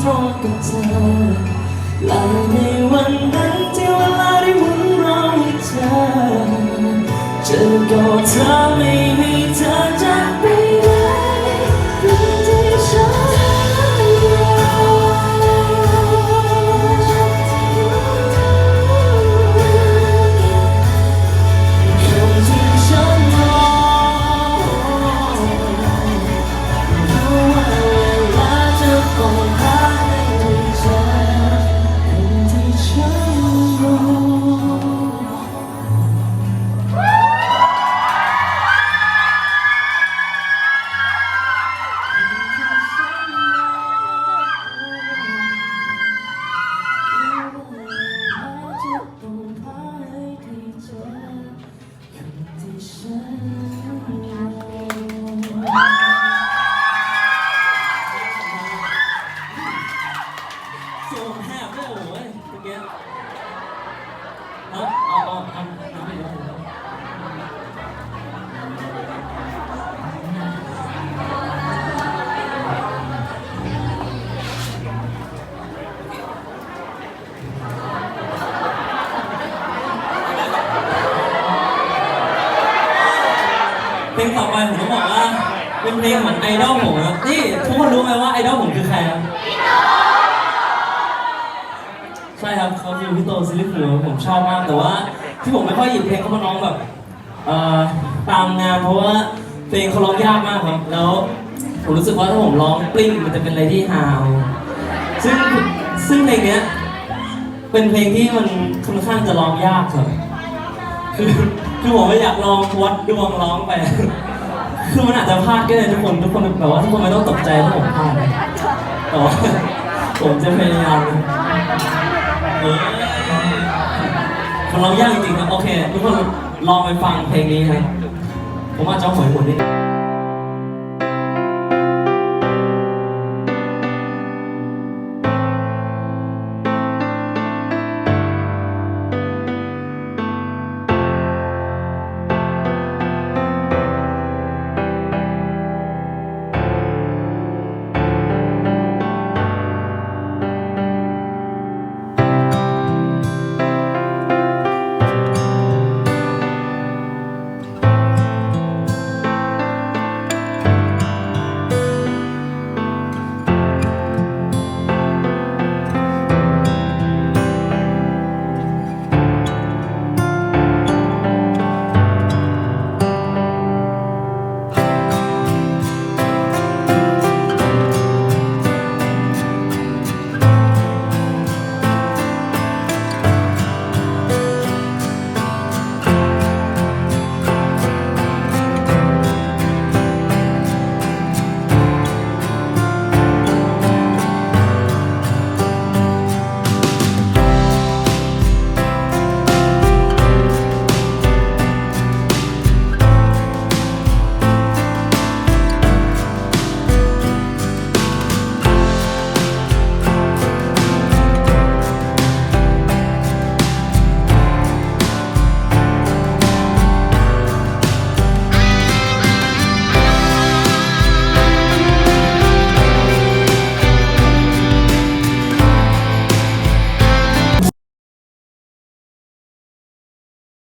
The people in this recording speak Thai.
โทษกับเธอและในวันนั้น โซ่แหบเลยโอ้ยเมื่อกี้เอ เป็นเพลงของไอดอลผมนะนี่ทุกคนรู้ไหมว่าไอดอลผมคือใครครับ ใช่ครับเขาคือพี่โตซิลิฟูผมชอบมากแต่ว่า ที่ผมไม่ค่อยหยิบเพลงเขามาร้องแบบเอ่อตามงานเพราะว่าเพลงเขาร้องยากมากครับ แล้วผมรู้สึกว่าถ้าผมร้องปลิ้งมันจะเป็นอะไรที่ฮาวซึ่งซึ่งเพลงเนี้ยเป็นเพลงที่มันค่อนข้างจะร้องยากครับคือคือผมไม่อยากลองวัดดวงร้องไป คือมันอาจจะพลาดก็ได้ทุกคนทุกคนแบบว่าทุกคนไม่ต้องตกใจถ้าผมพลาดนะแต่ว่าผมจะพยายามนเออมันร้องยากจริงๆนะโอเค ทุกคนลองไปฟังเพลงนี้ครับผมอาจจะหวยหมดนิดนึง